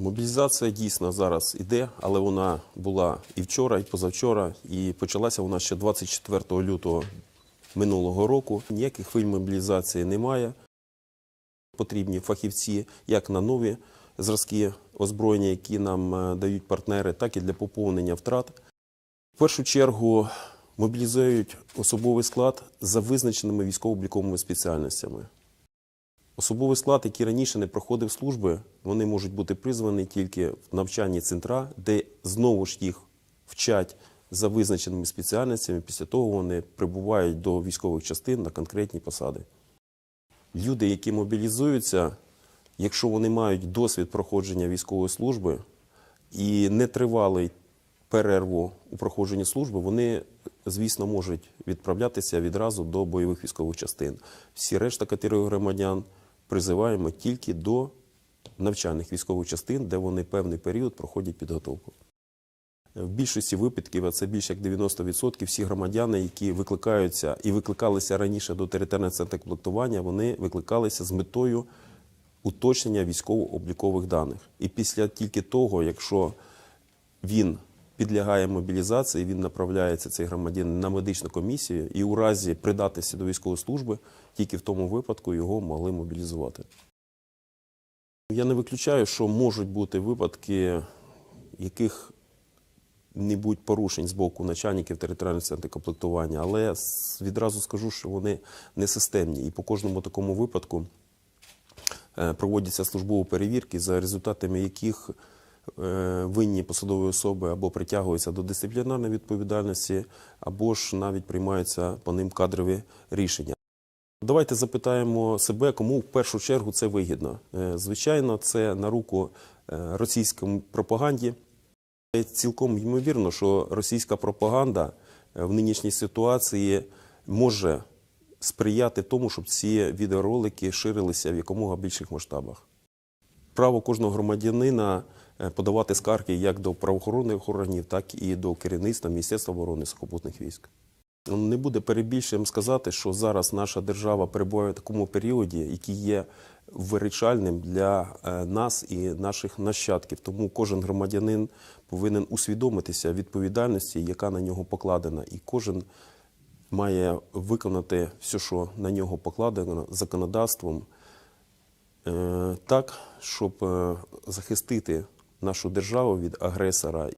Мобілізація дійсно зараз іде, але вона була і вчора, і позавчора, і почалася вона ще 24 лютого минулого року. Ніяких хвиль мобілізації немає. Потрібні фахівці як на нові зразки озброєння, які нам е, дають партнери, так і для поповнення втрат. В першу чергу мобілізують особовий склад за визначеними військово-обліковими спеціальностями. Особовий склад, який раніше не проходив служби, вони можуть бути призвані тільки в навчанні центра, де знову ж їх вчать за визначеними спеціальностями. Після того вони прибувають до військових частин на конкретні посади. Люди, які мобілізуються, якщо вони мають досвід проходження військової служби і нетривалий перерву у проходженні служби, вони, звісно, можуть відправлятися відразу до бойових військових частин. Всі решта категорій громадян призиваємо тільки до навчальних військових частин, де вони певний період проходять підготовку. В більшості випадків, а це більше як 90%, всі громадяни, які викликаються і викликалися раніше до територіального центру комплектування, вони викликалися з метою уточнення військово-облікових даних. І після тільки того, якщо він підлягає мобілізації, він направляється цей громадянин на медичну комісію, і у разі придатності до військової служби, тільки в тому випадку його могли мобілізувати. Я не виключаю, що можуть бути випадки яких небудь порушень з боку начальників територіальних центрів комплектування, але відразу скажу, що вони не системні. І по кожному такому випадку е, проводяться службові перевірки, за результатами яких винні посадові особи або притягуються до дисциплінарної відповідальності, або ж навіть приймаються по ним кадрові рішення. Давайте запитаємо себе, кому в першу чергу це вигідно. Е, Звичайно, це на руку е, російській пропаганді. Е, Цілком ймовірно, що російська пропаганда е, в нинішній ситуації може сприяти тому, щоб ці відеоролики ширилися в якомога більших масштабах. Право кожного громадянина е, подавати скарги як до правоохоронних органів, так і до керівництва Міністерства оборони сухопутних військ. Не буде перебільшенням сказати, що зараз наша держава перебуває в такому періоді, який є вирішальним для е, нас і наших нащадків. Тому кожен громадянин повинен усвідомитися відповідальності, яка на нього покладена, і кожен має виконати все, що на нього покладено законодавством, е, так, щоб е, захистити нашу державу від агресора